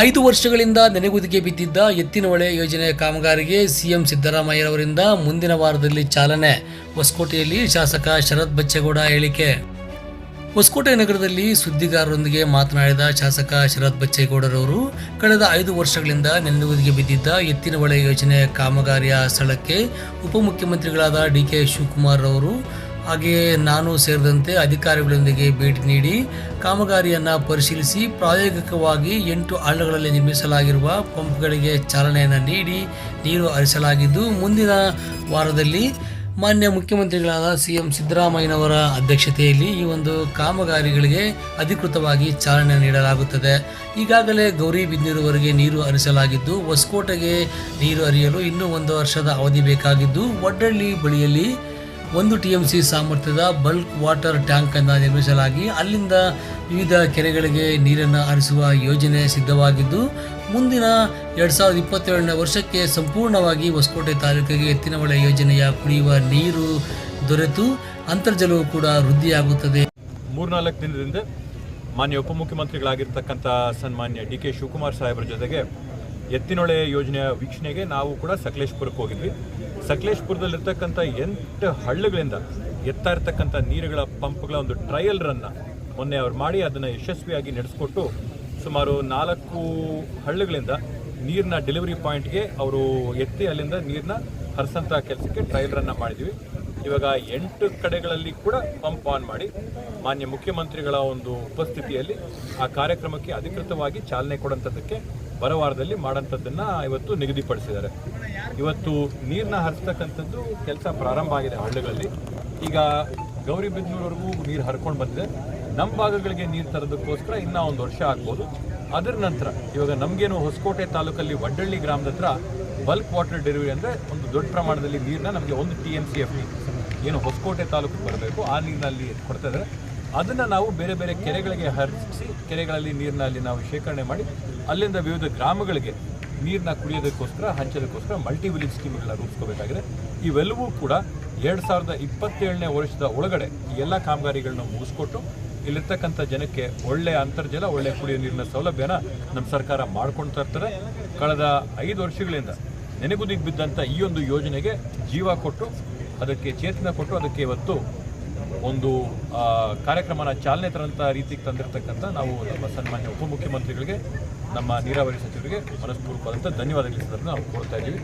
ಐದು ವರ್ಷಗಳಿಂದ ನೆನೆಗುದಿಗೆ ಬಿದ್ದಿದ್ದ ಎತ್ತಿನಹೊಳೆ ಯೋಜನೆ ಕಾಮಗಾರಿಗೆ ಸಿಎಂ ಸಿದ್ದರಾಮಯ್ಯರವರಿಂದ ಮುಂದಿನ ವಾರದಲ್ಲಿ ಚಾಲನೆ. ಹೊಸಕೋಟೆಯಲ್ಲಿ ಶಾಸಕ ಶರತ್ ಬಚ್ಚೇಗೌಡ ಹೇಳಿಕೆ. ಹೊಸಕೋಟೆ ನಗರದಲ್ಲಿ ಸುದ್ದಿಗಾರರೊಂದಿಗೆ ಮಾತನಾಡಿದ ಶಾಸಕ ಶರತ್ ಬಚ್ಚೇಗೌಡರವರು, ಕಳೆದ ಐದು ವರ್ಷಗಳಿಂದ ನೆನೆಗುದಿಗೆ ಬಿದ್ದಿದ್ದ ಎತ್ತಿನಹೊಳೆ ಯೋಜನೆ ಕಾಮಗಾರಿಯ ಸ್ಥಳಕ್ಕೆ ಉಪಮುಖ್ಯಮಂತ್ರಿಗಳಾದ ಡಿ ಕೆ ಶಿವಕುಮಾರ್ ಅವರು ಹಾಗೆಯೇ ನಾನು ಸೇರಿದಂತೆ ಅಧಿಕಾರಿಗಳೊಂದಿಗೆ ಭೇಟಿ ನೀಡಿ ಕಾಮಗಾರಿಯನ್ನು ಪರಿಶೀಲಿಸಿ ಪ್ರಾಯೋಗಿಕವಾಗಿ ಎಂಟು ಹಳ್ಳಗಳಲ್ಲಿ ನಿರ್ಮಿಸಲಾಗಿರುವ ಪಂಪ್ಗಳಿಗೆ ಚಾಲನೆಯನ್ನು ನೀಡಿ ನೀರು ಹರಿಸಲಾಗಿದ್ದು, ಮುಂದಿನ ವಾರದಲ್ಲಿ ಮಾನ್ಯ ಮುಖ್ಯಮಂತ್ರಿಗಳಾದ ಸಿ ಎಂ ಸಿದ್ದರಾಮಯ್ಯನವರ ಅಧ್ಯಕ್ಷತೆಯಲ್ಲಿ ಈ ಒಂದು ಕಾಮಗಾರಿಗಳಿಗೆ ಅಧಿಕೃತವಾಗಿ ಚಾಲನೆ ನೀಡಲಾಗುತ್ತದೆ. ಈಗಾಗಲೇ ಗೌರಿಬಿದನೂರುವರೆಗೆ ನೀರು ಹರಿಸಲಾಗಿದ್ದು, ಹೊಸಕೋಟೆಗೆ ನೀರು ಹರಿಯಲು ಇನ್ನೂ ಒಂದು ವರ್ಷದ ಅವಧಿ ಬೇಕಾಗಿದ್ದು ಒಡ್ಡಳ್ಳಿ ಬಳಿಯಲ್ಲಿ ಒಂದು ಟಿ ಎಂ ಸಿ ಸಾಮರ್ಥ್ಯದ ಬಲ್ಕ್ ವಾಟರ್ ಟ್ಯಾಂಕ್ ಅನ್ನು ನಿರ್ಮಿಸಲಾಗಿ ಅಲ್ಲಿಂದ ವಿವಿಧ ಕೆರೆಗಳಿಗೆ ನೀರನ್ನು ಹರಿಸುವ ಯೋಜನೆ ಸಿದ್ಧವಾಗಿದ್ದು, ಮುಂದಿನ ಎರಡು ಸಾವಿರದ ಇಪ್ಪತ್ತೇಳನೇ ವರ್ಷಕ್ಕೆ ಸಂಪೂರ್ಣವಾಗಿ ಹೊಸಕೋಟೆ ತಾಲೂಕಿಗೆ ಎತ್ತಿನಹೊಳೆ ಯೋಜನೆಯ ಕುಡಿಯುವ ನೀರು ದೊರೆತು, ಅಂತರ್ಜಲವು ಕೂಡ ವೃದ್ಧಿಯಾಗುತ್ತದೆ. ಮೂರ್ನಾಲ್ಕು ದಿನದಿಂದ ಮಾನ್ಯ ಉಪಮುಖ್ಯಮಂತ್ರಿಗಳಾಗಿರ್ತಕ್ಕಂಥ ಸನ್ಮಾನ್ಯ ಡಿ ಕೆ ಶಿವಕುಮಾರ್ ಸಾಹೇಬರ ಜೊತೆಗೆ ಎತ್ತಿನೊಳೆ ಯೋಜನೆಯ ವೀಕ್ಷಣೆಗೆ ನಾವು ಕೂಡ ಸಕಲೇಶ್ಪುರಕ್ಕೆ ಹೋಗಿದ್ವಿ. ಸಕಲೇಶ್ಪುರದಲ್ಲಿರ್ತಕ್ಕಂಥ ಎಂಟು ಹಳ್ಳಗಳಿಂದ ಎತ್ತಾ ಇರ್ತಕ್ಕಂಥ ನೀರುಗಳ ಪಂಪ್ಗಳ ಒಂದು ಟ್ರಯಲ್ ರನ್ನ ಮೊನ್ನೆ ಅವ್ರು ಮಾಡಿ ಅದನ್ನು ಯಶಸ್ವಿಯಾಗಿ ನಡೆಸ್ಕೊಟ್ಟು ಸುಮಾರು ನಾಲ್ಕು ಹಳ್ಳಗಳಿಂದ ನೀರಿನ ಡೆಲಿವರಿ ಪಾಯಿಂಟ್ಗೆ ಅವರು ಎತ್ತಿ ಅಲ್ಲಿಂದ ನೀರನ್ನ ಹರಿಸಂತ ಕೆಲಸಕ್ಕೆ ಟ್ರಯಲ್ ರನ್ನ ಮಾಡಿದ್ವಿ. ಇವಾಗ ಎಂಟು ಕಡೆಗಳಲ್ಲಿ ಕೂಡ ಪಂಪ್ ಆನ್ ಮಾಡಿ ಮಾನ್ಯ ಮುಖ್ಯಮಂತ್ರಿಗಳ ಒಂದು ಉಪಸ್ಥಿತಿಯಲ್ಲಿ ಆ ಕಾರ್ಯಕ್ರಮಕ್ಕೆ ಅಧಿಕೃತವಾಗಿ ಚಾಲನೆ ಕೊಡುವಂಥದ್ದಕ್ಕೆ ಬರವಾರದಲ್ಲಿ ಮಾಡೋಂಥದ್ದನ್ನು ಇವತ್ತು ನಿಗದಿಪಡಿಸಿದ್ದಾರೆ. ಇವತ್ತು ನೀರನ್ನ ಹರಿಸ್ತಕ್ಕಂಥದ್ದು ಕೆಲಸ ಪ್ರಾರಂಭ ಆಗಿದೆ ಹಳ್ಳಿಗಳಲ್ಲಿ. ಈಗ ಗೌರಿಬಿದನೂರವರೆಗೂ ನೀರು ಹರ್ಕೊಂಡು ಬಂದಿದೆ. ನಮ್ಮ ಭಾಗಗಳಿಗೆ ನೀರು ತರೋದಕ್ಕೋಸ್ಕರ ಇನ್ನೂ ಒಂದು ವರ್ಷ ಆಗ್ಬೋದು. ಅದರ ನಂತರ ಇವಾಗ ನಮಗೇನು ಹೊಸಕೋಟೆ ತಾಲೂಕಲ್ಲಿ ವಡ್ಡಳ್ಳಿ ಗ್ರಾಮದ ಹತ್ರ ಬಲ್ಕ್ ವಾಟರ್ ಡೆಲಿವರಿ ಅಂದರೆ ಒಂದು ದೊಡ್ಡ ಪ್ರಮಾಣದಲ್ಲಿ ನೀರನ್ನ ನಮಗೆ ಒಂದು ಟಿ ಎಂ ಸಿ ಎಫ್ ಏನು ಹೊಸಕೋಟೆ ತಾಲೂಕಿಗೆ ಬರಬೇಕು, ಆ ನೀರಿನಲ್ಲಿ ಕೊಡ್ತಾ ಇದ್ದಾರೆ. ಅದನ್ನು ನಾವು ಬೇರೆ ಬೇರೆ ಕೆರೆಗಳಿಗೆ ಹರಿಸಿ, ಕೆರೆಗಳಲ್ಲಿ ನೀರನ್ನ ಅಲ್ಲಿ ನಾವು ಶೇಖರಣೆ ಮಾಡಿ, ಅಲ್ಲಿಂದ ವಿವಿಧ ಗ್ರಾಮಗಳಿಗೆ ನೀರನ್ನ ಕುಡಿಯೋದಕ್ಕೋಸ್ಕರ, ಹಂಚೋದಕ್ಕೋಸ್ಕರ ಮಲ್ಟಿ ವಿಲೇಜ್ ಸ್ಕೀಮ್ಗಳನ್ನ ರೂಪಿಸ್ಕೋಬೇಕಾಗಿದೆ. ಇವೆಲ್ಲವೂ ಕೂಡ ಎರಡು ಸಾವಿರದ ಇಪ್ಪತ್ತೇಳನೇ ವರ್ಷದ ಒಳಗಡೆ ಈ ಎಲ್ಲ ಕಾಮಗಾರಿಗಳನ್ನ ಮುಗಿಸ್ಕೊಟ್ಟು, ಇಲ್ಲಿರ್ತಕ್ಕಂಥ ಜನಕ್ಕೆ ಒಳ್ಳೆ ಅಂತರ್ಜಲ, ಒಳ್ಳೆ ಕುಡಿಯೋ ನೀರಿನ ಸೌಲಭ್ಯನ ನಮ್ಮ ಸರ್ಕಾರ ಮಾಡ್ಕೊಳ್ತಾ ಇರ್ತಾರೆ. ಕಳೆದ ಐದು ವರ್ಷಗಳಿಂದ ನೆನೆಗುದಿಗೆ ಬಿದ್ದಂಥ ಈ ಒಂದು ಯೋಜನೆಗೆ ಜೀವ ಕೊಟ್ಟು, ಅದಕ್ಕೆ ಚೇತನ ಕೊಟ್ಟು, ಅದಕ್ಕೆ ಇವತ್ತು ಒಂದು ಕಾರ್ಯಕ್ರಮನ ಚಾಲನೆ ತರಂಥ ರೀತಿಗೆ ತಂದಿರತಕ್ಕಂಥ ನಾವು ನಮ್ಮ ಸನ್ಮಾನ್ಯ ಉಪಮುಖ್ಯಮಂತ್ರಿಗಳಿಗೆ, ನಮ್ಮ ನೀರಾವರಿ ಸಚಿವರಿಗೆ ಮನಸ್ಪೂರ್ವಕವಾದಂಥ ಧನ್ಯವಾದಗಳು ನಾವು ಕೋರ್ತಾ ಇದ್ದೀವಿ.